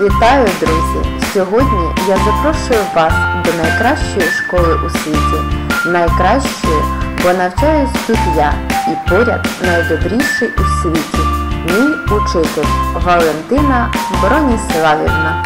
Вітаю, друзі! Сьогодні я запрошую вас до найкращої школи у світі. Найкращої, бо навчаюсь тут я і поряд найдобріший у світі. Мій учитель Валентина Броніславівна.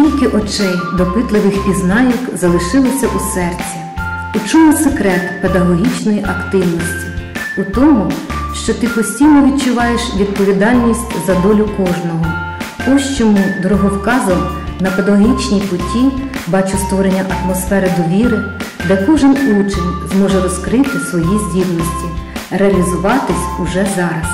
Скільки очей допитливих пізнайок залишилося у серці? У чому секрет педагогічної активності? У тому, що ти постійно відчуваєш відповідальність за долю кожного. Ось чому дороговказом на педагогічній путі бачу створення атмосфери довіри, де кожен учень зможе розкрити свої здібності, реалізуватись уже зараз.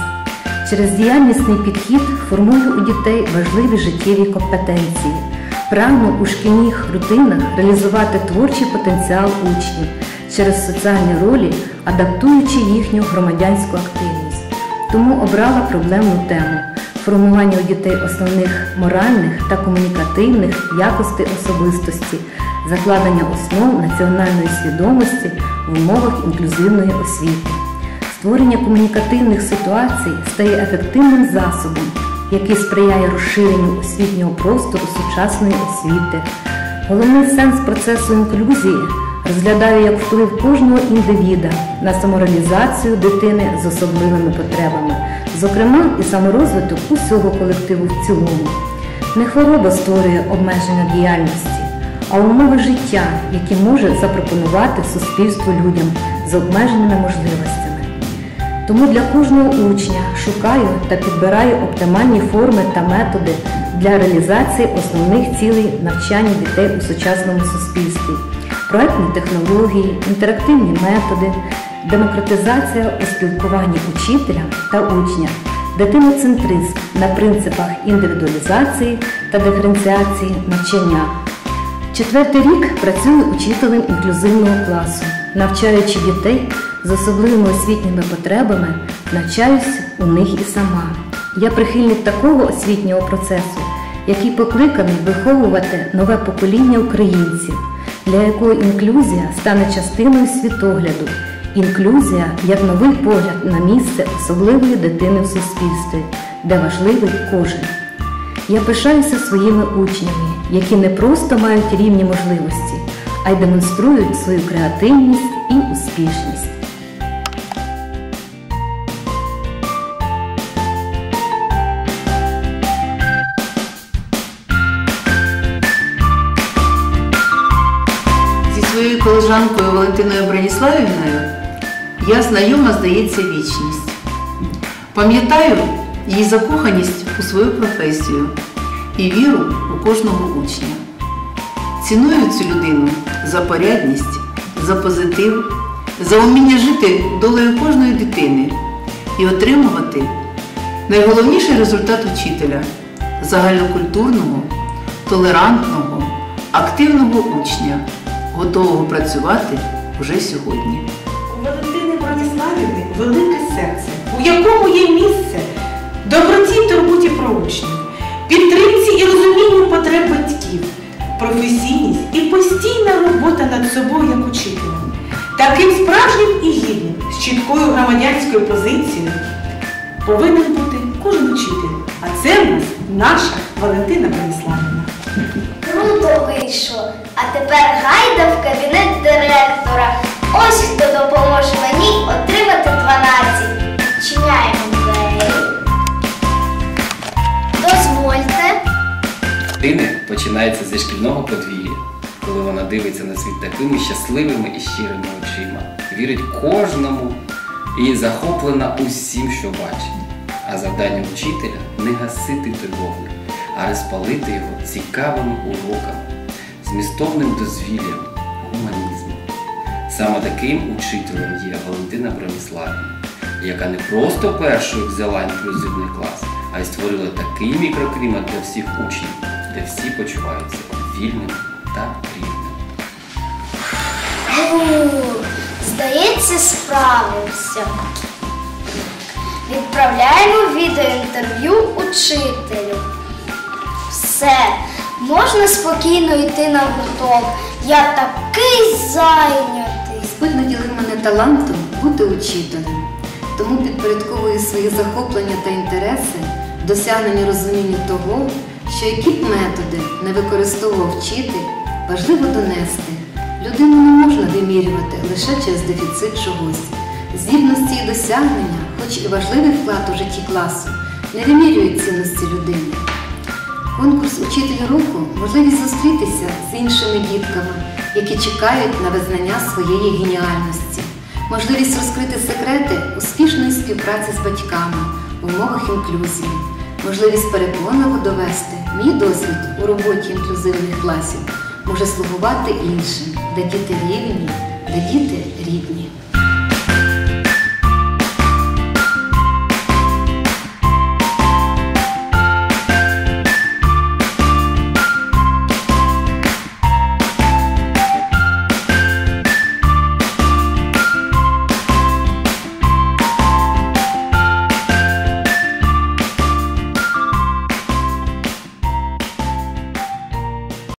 Через діяльнісний підхід формую у дітей важливі життєві компетенції. Прагну у шкільних рутинах реалізувати творчий потенціал учнів через соціальні ролі, адаптуючи їхню громадянську активність. Тому обрала проблемну тему формування у дітей основних моральних та комунікативних якостей особистості, закладення основ національної свідомості в умовах інклюзивної освіти. Створення комунікативних ситуацій стає ефективним засобом, який сприяє розширенню освітнього простору сучасної освіти. Головний сенс процесу інклюзії розглядаю як вплив кожного індивіда на самореалізацію дитини з особливими потребами, зокрема і саморозвиток усього колективу в цілому. Не хвороба створює обмеження діяльності, а умови життя, які може запропонувати суспільству людям з обмеженими можливостями. Тому для кожного учня шукаю та підбираю оптимальні форми та методи для реалізації основних цілей навчання дітей у сучасному суспільстві, проектні технології, інтерактивні методи, демократизація у спілкуванні учителя та учня, дитиноцентризм на принципах індивідуалізації та диференціації навчання. Четвертий рік працюю учителем інклюзивного класу, навчаючи дітей з особливими освітніми потребами, навчаюсь у них і сама. Я прихильник такого освітнього процесу, який покликаний виховувати нове покоління українців, для якої інклюзія стане частиною світогляду. Інклюзія як новий погляд на місце особливої дитини в суспільстві, де важливий кожен. Я пишаюся своїми учнями, які не просто мають рівні можливості, а й демонструють свою креативність і успішність. Зі своєю колежанкою Валентиною Броніславівною я знайома, здається, вічність. Пам'ятаю її закоханість у свою професію і віру у кожного учня. Ціную цю людину за порядність, за позитив, за вміння жити долею кожної дитини і отримувати найголовніший результат учителя загальнокультурного, толерантного, активного учня, готового працювати вже сьогодні. У Валентини Броніславівни велике серце, у якому є місце доброті й турботі про учнів, підтримці і розумінню потреб батьків, професійність і постійна робота над собою як учителем. Таким справжнім і гідним, з чіткою громадянською позицією, повинен бути кожен учитель. А це в нас наша Валентина Броніславівна. Круто вийшло. А тепер гайда в кабінет директора. Ось хто допоможе мені отримати Дитини починається зі шкільного подвір'я, коли вона дивиться на світ такими щасливими і щирими очима, вірить кожному і захоплена усім, що бачить. А завдання вчителя не гасити вогник, а розпалити його цікавими уроками, змістовним дозвіллям, гуманізмом. Саме таким учителем є Валентина Брониславівна, яка не просто першою взяла інклюзивний клас, а й створила такий мікроклімат для всіх учнів, де всі почуваються вільними та рівними. Здається, справився. Відправляємо відеоінтерв'ю учителю. Все, можна спокійно йти на гурток. Я такий зайнятий. Господь наділив мене талантом бути учителем, тому підпорядковую свої захоплення та інтереси досягненню розуміння того, що які б методи не використовував вчитель, важливо донести. Людину не можна вимірювати лише через дефіцит чогось. Здібності і досягнення, хоч і важливий вклад у житті класу, не вимірюють цінності людини. Конкурс Учитель року можливість зустрітися з іншими дітками, які чекають на визнання своєї геніальності, можливість розкрити секрети успішної співпраці з батьками в умовах інклюзії, можливість переконливо довести мій досвід у роботі інклюзивних класів може слугувати іншим, де діти рівні, де діти рідні.